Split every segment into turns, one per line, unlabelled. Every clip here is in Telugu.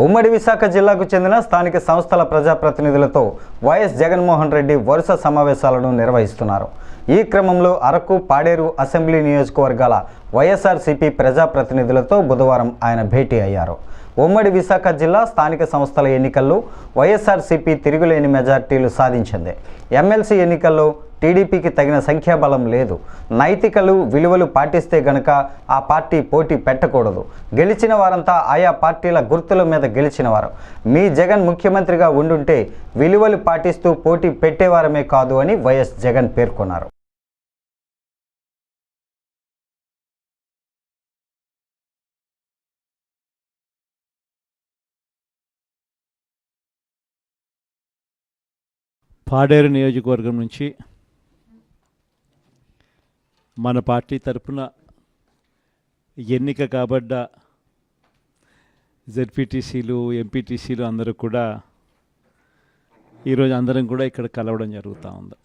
ఉమ్మడి విశాఖ జిల్లాకు చెందిన స్థానిక సంస్థల ప్రజాప్రతినిధులతో వైఎస్ జగన్మోహన్ రెడ్డి వరుస సమావేశాలను నిర్వహిస్తున్నారు. ఈ క్రమంలో అరకు పాడేరు అసెంబ్లీ నియోజకవర్గాల వైఎస్ఆర్సీపీ ప్రజాప్రతినిధులతో బుధవారం ఆయన భేటీ అయ్యారు. ఉమ్మడి విశాఖ జిల్లా స్థానిక సంస్థల ఎన్నికల్లో వైఎస్ఆర్సీపీ తిరుగులేని మెజార్టీలు సాధించింది. ఎమ్మెల్సీ ఎన్నికల్లో టీడీపీకి తగిన సంఖ్యాబలం లేదు. నైతికలు విలువలు పాటిస్తే గనక ఆ పార్టీ పోటీ పెట్టకూడదు. గెలిచిన వారంతా ఆయా పార్టీల గుర్తుల మీద గెలిచిన వారు. మీ జగన్ ముఖ్యమంత్రిగా ఉండుంటే విలువలు పాటిస్తూ పోటీ పెట్టేవారమే కాదు అని వైఎస్ జగన్ పేర్కొన్నారు.
పాడేరు నియోజకవర్గం నుంచి మన పార్టీ తరపున ఎన్నిక కాబడ్డ జెడ్పీటీసీలు ఎంపీటీసీలు అందరూ కూడా ఈరోజు అందరం కూడా ఇక్కడ కలవడం జరుగుతూ ఉంది.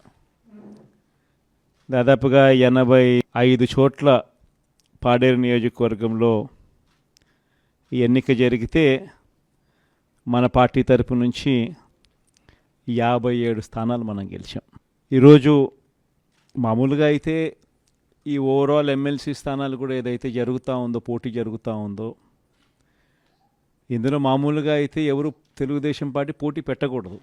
దాదాపుగా ఎనభై ఐదు చోట్ల పాడేరు నియోజకవర్గంలో ఈ ఎన్నిక జరిగితే మన పార్టీ తరపు నుంచి యాభై ఏడు స్థానాలు మనం గెలిచాం. ఈరోజు మామూలుగా అయితే ఈ ఓవరాల్ ఎమ్మెల్సీ స్థానాలు కూడా ఏదైతే జరుగుతూ ఉందో పోటీ జరుగుతూ ఉందో ఇందులో మామూలుగా అయితే ఎవరు తెలుగుదేశం పార్టీ పోటీ పెట్టకూడదు.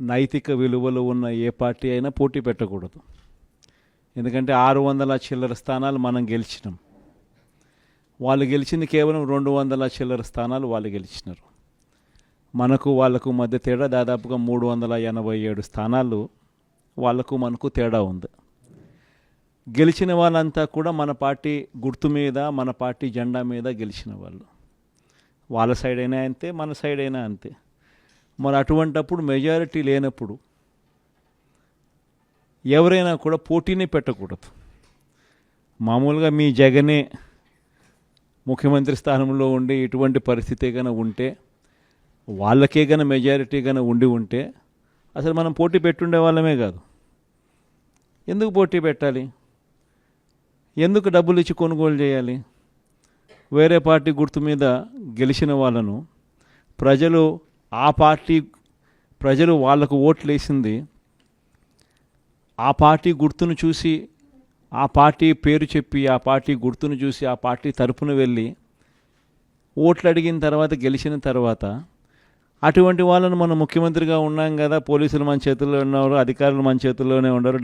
నైతిక విలువలు ఉన్న ఏ పార్టీ అయినా పోటీ పెట్టకూడదు. ఎందుకంటే ఆరు వందల చిల్లర స్థానాలు మనం గెలిచినాం. వాళ్ళు గెలిచింది కేవలం రెండు వందల చిల్లర స్థానాలు వాళ్ళు గెలిచినారు. మనకు వాళ్ళకు మధ్య తేడా దాదాపుగా మూడు వందల ఎనభై ఏడు స్థానాలు వాళ్ళకు మనకు తేడా ఉంది. గెలిచిన వాళ్ళంతా కూడా మన పార్టీ గుర్తు మీద మన పార్టీ జెండా మీద గెలిచిన వాళ్ళు. వాళ్ళ సైడ్ అయినా అంతే మన సైడ్ అయినా అంతే. మరి అటువంటప్పుడు మెజారిటీ లేనప్పుడు ఎవరైనా కూడా పోటీని పెట్టకూడదు. మామూలుగా మీ జగనే ముఖ్యమంత్రి స్థానంలో ఉండి ఇటువంటి పరిస్థితి కనుక ఉంటే వాళ్ళకే కనుక మెజారిటీ గన ఉండి ఉంటే అసలు మనం పోటీ పెట్టుండే వాళ్ళమే కాదు. ఎందుకు పోటీ పెట్టాలి? ఎందుకు డబ్బులు ఇచ్చి కొనుగోలు చేయాలి? వేరే పార్టీ గుర్తు మీద గెలిచిన వాళ్ళను ప్రజలు ఆ పార్టీ ప్రజలు వాళ్ళకు ఓట్లు వేసింది ఆ పార్టీ గుర్తును చూసి ఆ పార్టీ పేరు చెప్పి ఆ పార్టీ గుర్తును చూసి ఆ పార్టీ తరపున వెళ్ళి ఓట్లు అడిగిన తర్వాత గెలిచిన తర్వాత అటువంటి వాళ్ళను మనం ముఖ్యమంత్రిగా ఉన్నాం కదా పోలీసులు మన చేతుల్లో ఉన్నారు అధికారులు మన చేతుల్లోనే ఉండరు